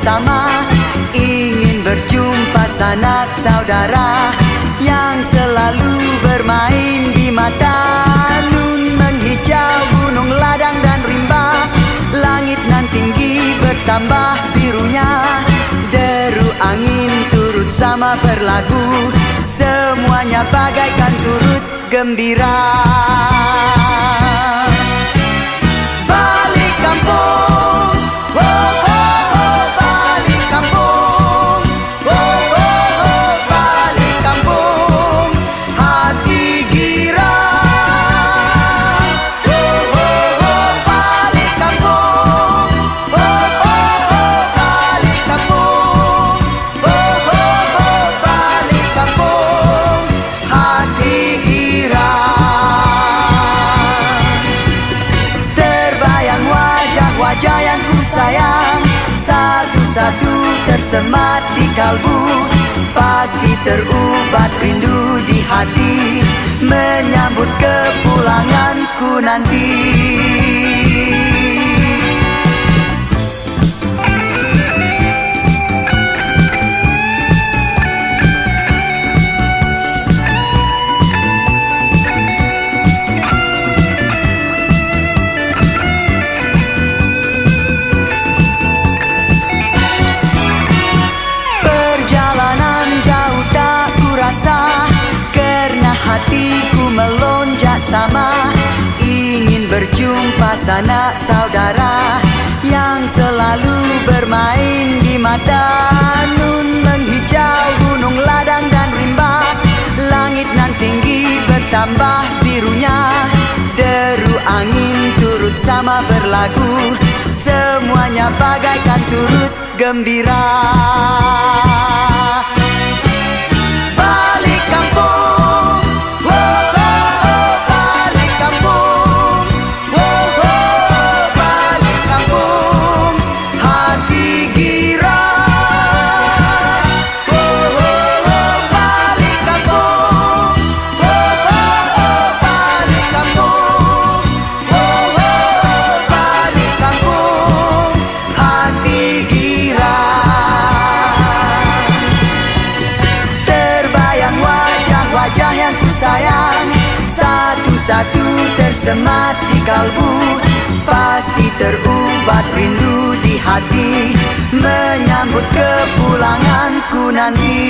bersama. Ingin berjumpa sanak saudara Yang selalu bermain di mata. Nun menghijau gunung ladang dan rimba. Langit nan tinggi bertambah birunya. Deru angin turut sama berlagu. Semuanya bagaikan turut gembira. Satu-satu tersemat di kalbu Pasti terubat rindu di hati Menyambut kepulanganku nanti melonjak sama Ingin berjumpa sanak saudara Yang selalu bermain di mata. Nun menghijau gunung ladang dan rimba. Langit nan tinggi bertambah birunya. Deru angin turut sama berlagu Semuanya bagaikan turut gembira sayang. Satu-satu tersemat di kalbu Pasti terubat rindu di hati. Menyambut kepulanganku nanti